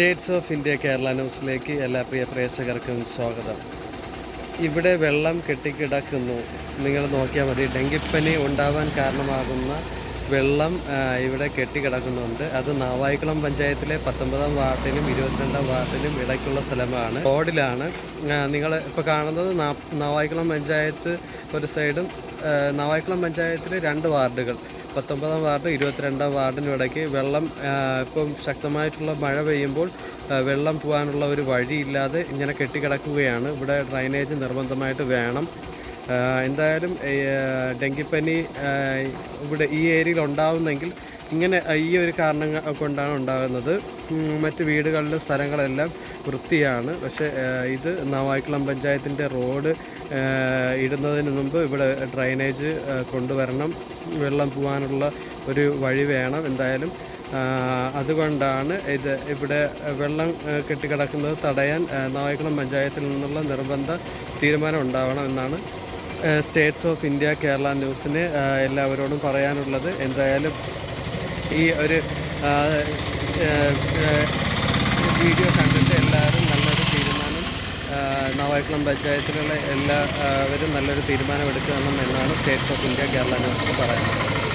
States of India Kerala ന്യൂസിലേക്ക് എല്ലാ പ്രിയ പ്രേക്ഷകർക്കും സ്വാഗതം. ഇവിടെ വെള്ളം കെട്ടിക്കിടക്കുന്നു. നിങ്ങൾ നോക്കിയാൽ മതി ഡെങ്കിപ്പനി ഉണ്ടാവാൻ കാരണമാകുന്ന വെള്ളം ഇവിടെ കെട്ടിക്കിടക്കുന്നുണ്ട്. അത് നാവായിക്കുളം പഞ്ചായത്തിലെ പത്തൊമ്പതാം വാർഡിലും ഇരുപത്തിരണ്ടാം വാർഡിലും ഇടയ്ക്കുള്ള സ്ഥലമാണ്. റോഡിലാണ്. നിങ്ങൾ ഇപ്പോൾ കാണുന്നത് നാവായിക്കുളം പഞ്ചായത്ത് ഒരു സൈഡും നാവായിക്കുളം പഞ്ചായത്തിലെ രണ്ട് വാർഡുകൾ. പത്തൊമ്പതാം വാർഡ് ഇരുപത്തിരണ്ടാം വാർഡിനും ഇടയ്ക്ക് വെള്ളം ഇപ്പം ശക്തമായിട്ടുള്ള മഴ പെയ്യുമ്പോൾ വെള്ളം പോകാനുള്ള ഒരു വഴിയില്ലാതെ ഇങ്ങനെ കെട്ടിക്കിടക്കുകയാണ്. ഇവിടെ ഡ്രൈനേജ് നിർബന്ധമായിട്ട് വേണം. എന്തായാലും ഡെങ്കിപ്പനി ഇവിടെ ഈ ഏരിയയിൽ ഉണ്ടാവുന്നെങ്കിൽ ഇങ്ങനെ ഈ ഒരു കാരണം കൊണ്ടാണ് ഉണ്ടാകുന്നത്. മറ്റ് വീടുകളിലെ സ്ഥലങ്ങളെല്ലാം വൃത്തിയാണ്. പക്ഷേ ഇത് നവായിക്കുളം പഞ്ചായത്തിന്റെ റോഡ് ഇടുന്നതിന് മുമ്പ് ഇവിടെ ഡ്രൈനേജ് കൊണ്ടുവരണം വെള്ളം പോകാനുള്ള ഒരു വഴി വേണം എന്തായാലും. അതുകൊണ്ടാണ് ഇത് ഇവിടെ വെള്ളം കെട്ടിക്കിടക്കുന്നത് തടയാൻ നാവായിക്കുളം പഞ്ചായത്തിൽ നിന്നുള്ള നിർബന്ധ തീരുമാനം ഉണ്ടാവണം എന്നാണ് സ്റ്റേറ്റ്സ് ഓഫ് ഇന്ത്യ കേരള ന്യൂസിന് എല്ലാവരോടും പറയാനുള്ളത് എന്തായാലും ഈ ഒരു വീഡിയോ കണ്ടിട്ട് എല്ലാവരും നല്ലൊരു തീരുമാനം നാവായിക്കുളം പഞ്ചായത്തിലുള്ള എല്ലാവരും നല്ലൊരു തീരുമാനം എടുക്കണം എന്നാണ് സ്റ്റേറ്റ്സ് ഓഫ് ഇന്ത്യ കേരള ന്യൂസിന് പറയുന്നത്.